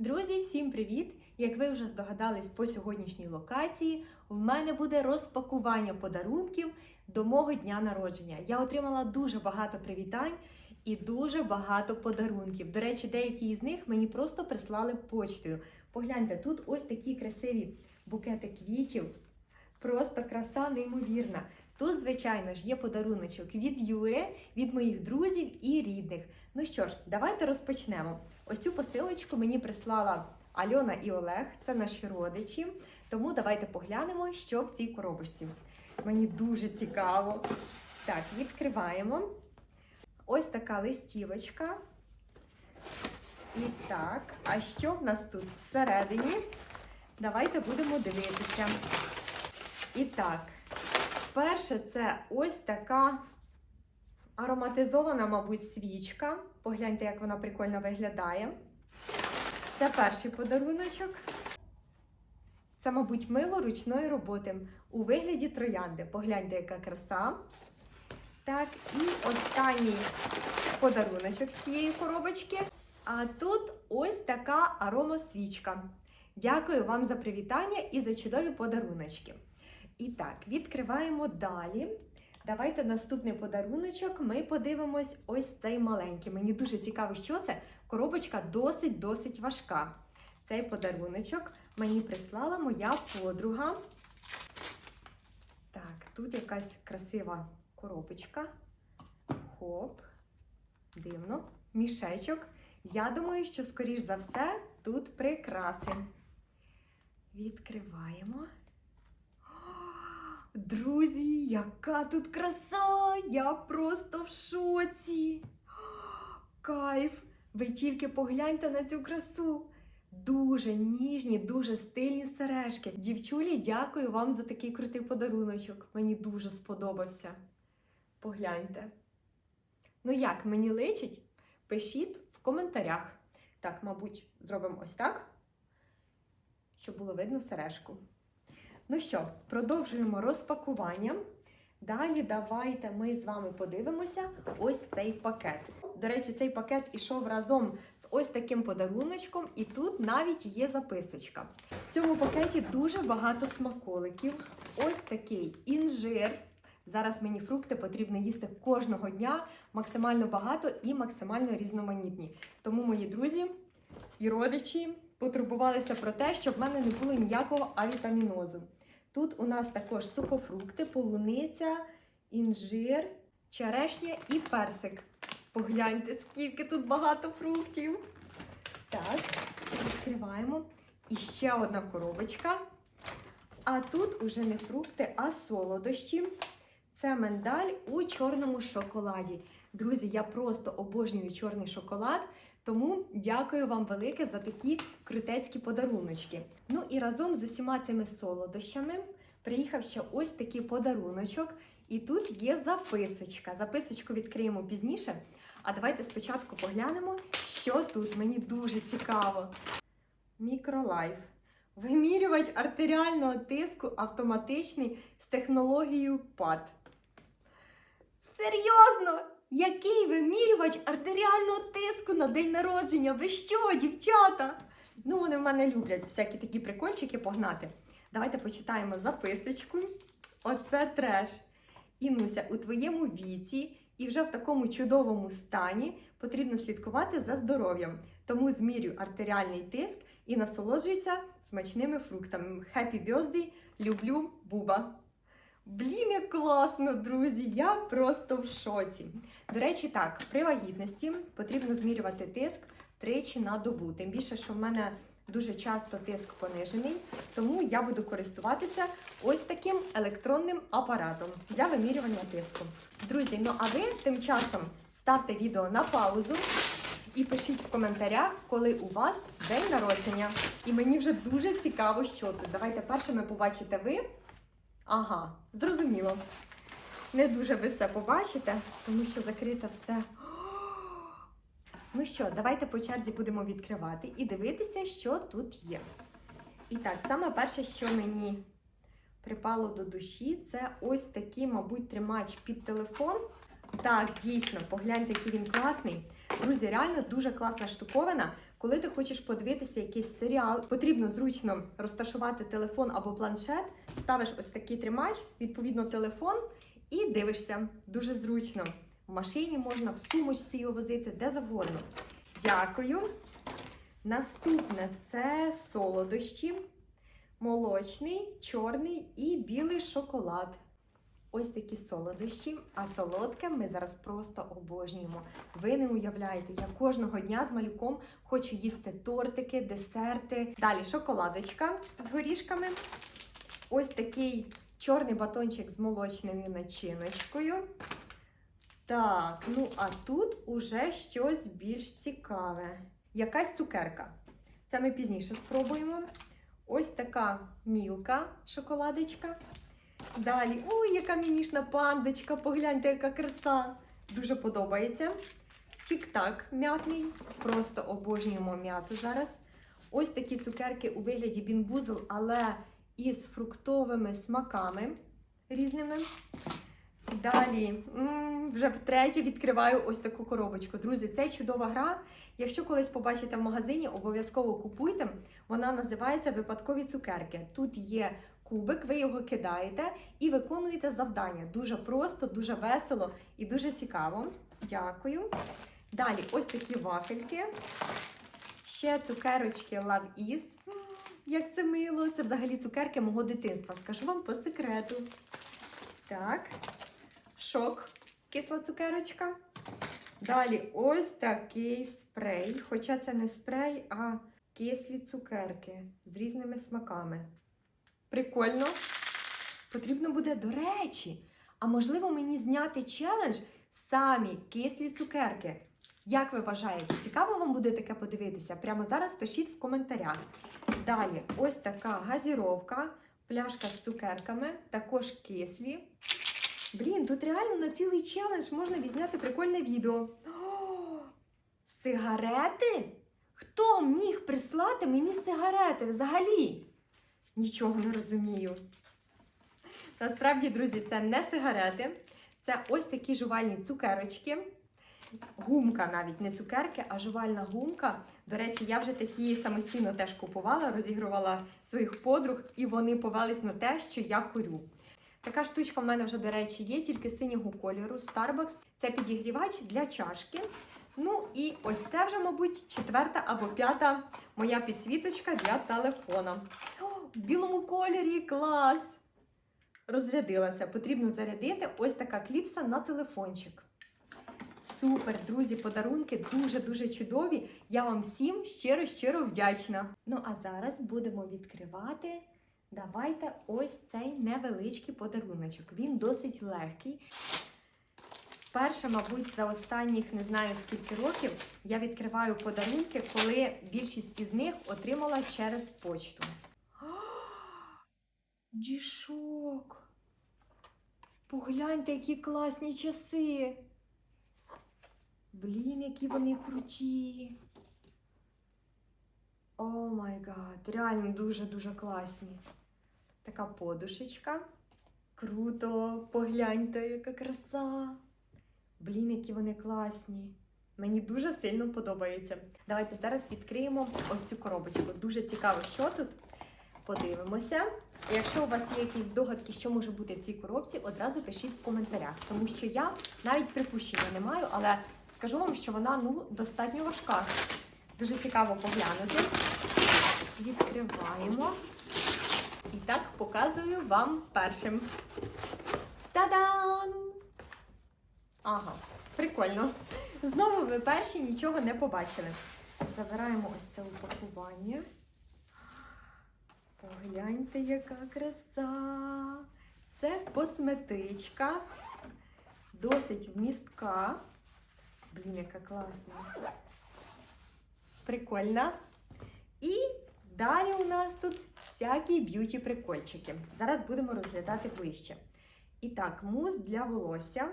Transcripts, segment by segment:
Друзі, всім привіт! Як ви вже здогадались по сьогоднішній локації, в мене буде розпакування подарунків до мого дня народження. Я отримала дуже багато привітань і дуже багато подарунків. До речі, деякі із них мені просто прислали почтою. Погляньте, тут ось такі красиві букети квітів. Просто краса неймовірна. Тут, звичайно ж, є подаруночок від Юри, від моїх друзів і рідних. Ну що ж, давайте розпочнемо. Ось цю посилочку мені прислала Альона і Олег, це наші родичі. Тому давайте поглянемо, що в цій коробочці. Мені дуже цікаво. Так, відкриваємо. Ось така листівочка. І так, а що в нас тут всередині? Давайте будемо дивитися. І так, перше, це ось така ароматизована, мабуть, свічка. Погляньте, як вона прикольно виглядає. Це перший подаруночок. Це, мабуть, мило ручної роботи у вигляді троянди. Погляньте, яка краса. Так, і останній подаруночок з цієї коробочки. А тут ось така аромасвічка. Дякую вам за привітання і за чудові подаруночки. І так, відкриваємо далі. Давайте наступний подаруночок. Ми подивимось ось цей маленький. Мені дуже цікаво, що це. Коробочка досить-досить важка. Цей подаруночок мені прислала моя подруга. Так, тут якась красива коробочка. Хоп, дивно, мішечок. Я думаю, що, скоріш за все, тут прикраси. Відкриваємо. Друзі, яка тут краса! Я просто в шоці. Кайф! Ви тільки погляньте на цю красу. Дуже ніжні, дуже стильні сережки. Дівчулі, дякую вам за такий крутий подаруночок. Мені дуже сподобався. Погляньте. Ну як, мені личить? Пишіть в коментарях. Так, мабуть, зробимо ось так, щоб було видно сережку. Ну що, продовжуємо розпакування. Далі давайте ми з вами подивимося ось цей пакет. До речі, цей пакет ішов разом з ось таким подаруночком, і тут навіть є записочка. В цьому пакеті дуже багато смаколиків. Ось такий інжир. Зараз мені фрукти потрібно їсти кожного дня максимально багато і максимально різноманітні. Тому, мої друзі і родичі потурбувалися про те, щоб в мене не було ніякого авітамінозу. Тут у нас також сухофрукти, полуниця, інжир, черешня і персик. Погляньте, скільки тут багато фруктів. Так, відкриваємо. І ще одна коробочка. А тут уже не фрукти, а солодощі. Це миндаль у чорному шоколаді. Друзі, я просто обожнюю чорний шоколад. Тому дякую вам велике за такі крутецькі подаруночки. Ну і разом з усіма цими солодощами приїхав ще ось такий подаруночок. І тут є записочка. Записочку відкриємо пізніше. А давайте спочатку поглянемо, що тут. Мені дуже цікаво. Мікролайф. Вимірювач артеріального тиску автоматичний з технологією ПАД. Серйозно? Який вимірювач артеріального тиску на день народження? Ви що, дівчата? Ну, вони в мене люблять всякі такі прикольчики погнати. Давайте почитаємо записочку. Оце треш. Інуся, у твоєму віці і вже в такому чудовому стані потрібно слідкувати за здоров'ям. Тому змірюй артеріальний тиск і насолоджуйся смачними фруктами. Happy birthday! Люблю Буба! Блін, як класно, друзі! Я просто в шоці. До речі, так, при вагітності потрібно змірювати тиск тричі на добу. Тим більше, що в мене дуже часто тиск понижений, тому я буду користуватися ось таким електронним апаратом для вимірювання тиску. Друзі, ну а ви тим часом ставте відео на паузу і пишіть в коментарях, коли у вас день народження. І мені вже дуже цікаво, що тут. Давайте першими побачите ви. Ага, зрозуміло. Не дуже ви все побачите, тому що закрите все. Ну що, давайте по черзі будемо відкривати і дивитися, що тут є. І так, саме перше, що мені припало до душі, це ось такий, мабуть, тримач під телефон. Так, дійсно, погляньте, який він класний. Друзі, реально дуже класна штуковина. Коли ти хочеш подивитися якийсь серіал, потрібно зручно розташувати телефон або планшет, ставиш ось такий тримач, відповідно телефон, і дивишся. Дуже зручно. В машині можна, в сумочці його возити, де завгодно. Дякую. Наступне це солодощі, молочний, чорний і білий шоколад. Ось такі солодощі, а солодке ми зараз просто обожнюємо. Ви не уявляєте, я кожного дня з малюком хочу їсти тортики, десерти. Далі шоколадочка з горішками. Ось такий чорний батончик з молочною начиночкою. Так, ну а тут уже щось більш цікаве. Якась цукерка. Це ми пізніше спробуємо. Ось така мілка шоколадочка. Далі, ой, яка мімішна пандочка, погляньте, яка краса. Дуже подобається. Тік-так м'ятний. Просто обожнюємо м'яту зараз. Ось такі цукерки у вигляді бінбузл, але із фруктовими смаками різними. Далі, вже втретє відкриваю ось таку коробочку. Друзі, це чудова гра. Якщо колись побачите в магазині, обов'язково купуйте. Вона називається Випадкові цукерки. Тут є кубик, ви його кидаєте і виконуєте завдання. Дуже просто, дуже весело і дуже цікаво. Дякую. Далі, ось такі вафельки. Ще цукерочки Love Is. Як це мило! Це взагалі цукерки мого дитинства. Скажу вам по секрету. Так. Шок. Кисла цукерочка. Далі ось такий спрей. Хоча це не спрей, а кислі цукерки з різними смаками. Прикольно. Потрібно буде, до речі, а можливо мені зняти челендж самі кислі цукерки. Як ви вважаєте, цікаво вам буде таке подивитися? Прямо зараз пишіть в коментарях. Далі, ось така газіровка, пляшка з цукерками, також кислі. Блін, тут реально на цілий челендж можна відзняти прикольне відео. О, сигарети? Хто міг прислати мені сигарети взагалі? Нічого не розумію. Насправді, друзі, це не сигарети, це ось такі жувальні цукерочки. Гумка навіть не цукерки, а жувальна гумка. До речі, я вже такі самостійно теж купувала, розігрувала своїх подруг, і вони повелись на те, що я курю. Така штучка в мене вже, до речі, є, тільки синього кольору. Starbucks. Це підігрівач для чашки. Ну і ось це вже, мабуть, четверта або п'ята моя підсвіточка для телефона. О, в білому кольорі клас! Розрядилася. Потрібно зарядити ось така кліпса на телефончик. Супер, друзі, подарунки дуже-дуже чудові. Я вам всім щиро-щиро вдячна. Ну а зараз будемо відкривати. Давайте ось цей невеличкий подаруночок. Він досить легкий. Перше, мабуть, за останніх не знаю скільки років я відкриваю подарунки, коли більшість із них отримала через почту. Дішок! Погляньте, які класні часи. Блін, які вони круті. О май гад, реально дуже-дуже класні. Така подушечка. Круто, погляньте, яка краса. Блін, які вони класні. Мені дуже сильно подобається. Давайте зараз відкриємо ось цю коробочку. Дуже цікаво, що тут. Подивимося. Якщо у вас є якісь здогадки, що може бути в цій коробці, одразу пишіть в коментарях, тому що я навіть припущення не маю, але скажу вам, що вона ну, достатньо важка. Дуже цікаво поглянути. Відкриваємо. І так показую вам першим. Та-дам! Ага, прикольно. Знову ви перші нічого не побачили. Забираємо ось це упакування. Погляньте, яка краса. Це косметичка. Досить вмістка. Блін, яка класна. Прикольна. І далі у нас тут всякі б'юті-прикольчики. Зараз будемо розглядати ближче. І так, мус для волосся.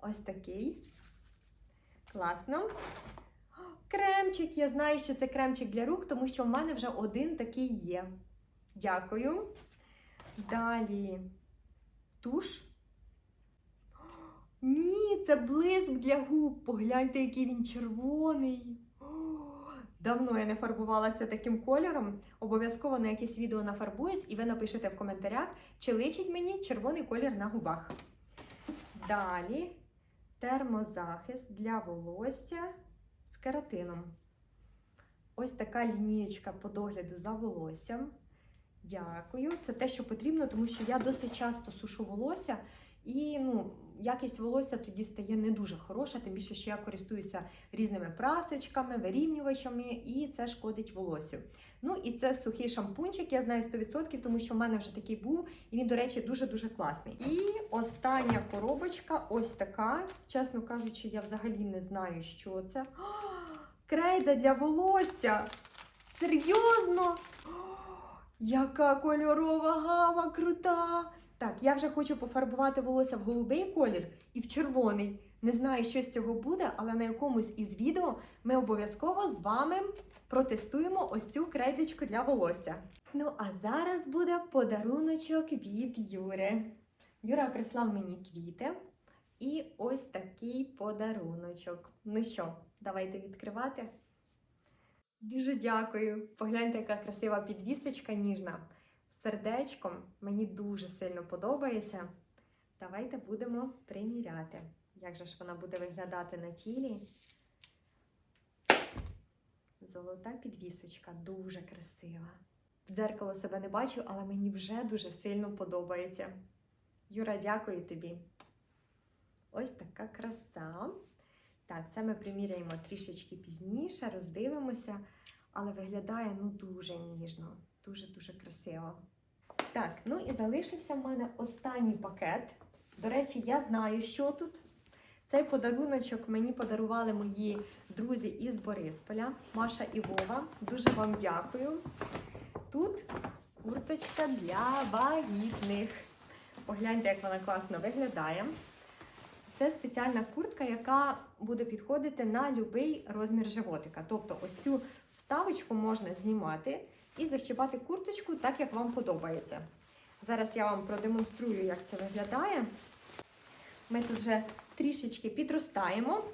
Ось такий. Класно. Кремчик. Я знаю, що це кремчик для рук, тому що в мене вже один такий є. Дякую. Далі туш. Ні, це блиск для губ. Погляньте, який він червоний. Давно я не фарбувалася таким кольором. Обов'язково на якесь відео нафарбуюсь, і ви напишете в коментарях, чи личить мені червоний колір на губах. Далі термозахист для волосся з кератином. Ось така лінієчка по догляду за волоссям. Дякую. Це те, що потрібно, тому що я досить часто сушу волосся, і ну, якість волосся тоді стає не дуже хороша, тим більше, що я користуюся різними прасочками, вирівнювачами, і це шкодить волосю. Ну і це сухий шампунчик, я знаю 100%, тому що в мене вже такий був, і він, до речі, дуже-дуже класний. І остання коробочка ось така. Чесно кажучи, я взагалі не знаю, що це. А, Крейда для волосся! Серйозно? О, Яка кольорова гама крута! Так, я вже хочу пофарбувати волосся в голубий колір і в червоний. Не знаю, що з цього буде, але на якомусь із відео ми обов'язково з вами протестуємо ось цю крейдочку для волосся. Ну, а зараз буде подаруночок від Юри. Юра прислав мені квіти. І ось такий подаруночок. Ну що, давайте відкривати. Дуже дякую. Погляньте, яка красива підвісочка ніжна. Сердечком. Мені дуже сильно подобається. Давайте будемо приміряти. Як же ж вона буде виглядати на тілі? Золота підвісочка, дуже красива. В дзеркало себе не бачу, але мені вже дуже сильно подобається. Юра, дякую тобі. Ось така краса. Так, це ми приміряємо трішечки пізніше, роздивимося, але виглядає ну дуже ніжно, дуже-дуже красиво. Так, ну і залишився в мене останній пакет. До речі, я знаю, що тут. Цей подаруночок мені подарували мої друзі із Борисполя, Маша і Вова. Дуже вам дякую. Тут курточка для вагітних. Погляньте, як вона класно виглядає. Це спеціальна куртка, яка буде підходити на будь-який розмір животика. Тобто, ось цю вставочку можна знімати і защіпати курточку так, як вам подобається. Зараз я вам продемонструю, як це виглядає. Ми тут вже трішечки підростаємо,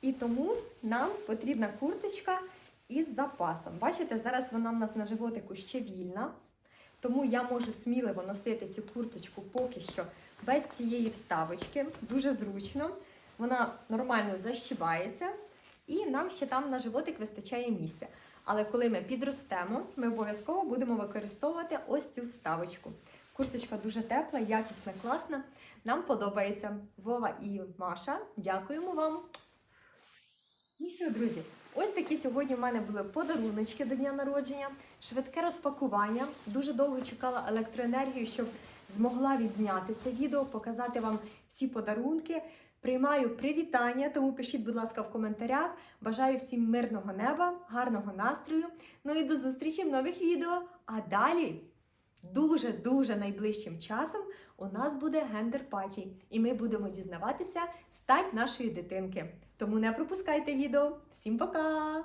і тому нам потрібна курточка із запасом. Бачите, зараз вона в нас на животику ще вільна, тому я можу сміливо носити цю курточку поки що без цієї вставочки. Дуже зручно. Вона нормально защібається, і нам ще там на животик вистачає місця. Але коли ми підростемо, ми обов'язково будемо використовувати ось цю вставочку. Курточка дуже тепла, якісна, класна. Нам подобається. Вова і Маша, дякуємо вам. І що, друзі, ось такі сьогодні в мене були подаруночки до дня народження, швидке розпакування. Дуже довго чекала електроенергію, щоб змогла відзняти це відео, показати вам всі подарунки. Приймаю привітання, тому пишіть, будь ласка, в коментарях. Бажаю всім мирного неба, гарного настрою. Ну і до зустрічі в нових відео. А далі, дуже-дуже найближчим часом, у нас буде гендер-паті, і ми будемо дізнаватися стать нашої дитинки. Тому не пропускайте відео. Всім пока!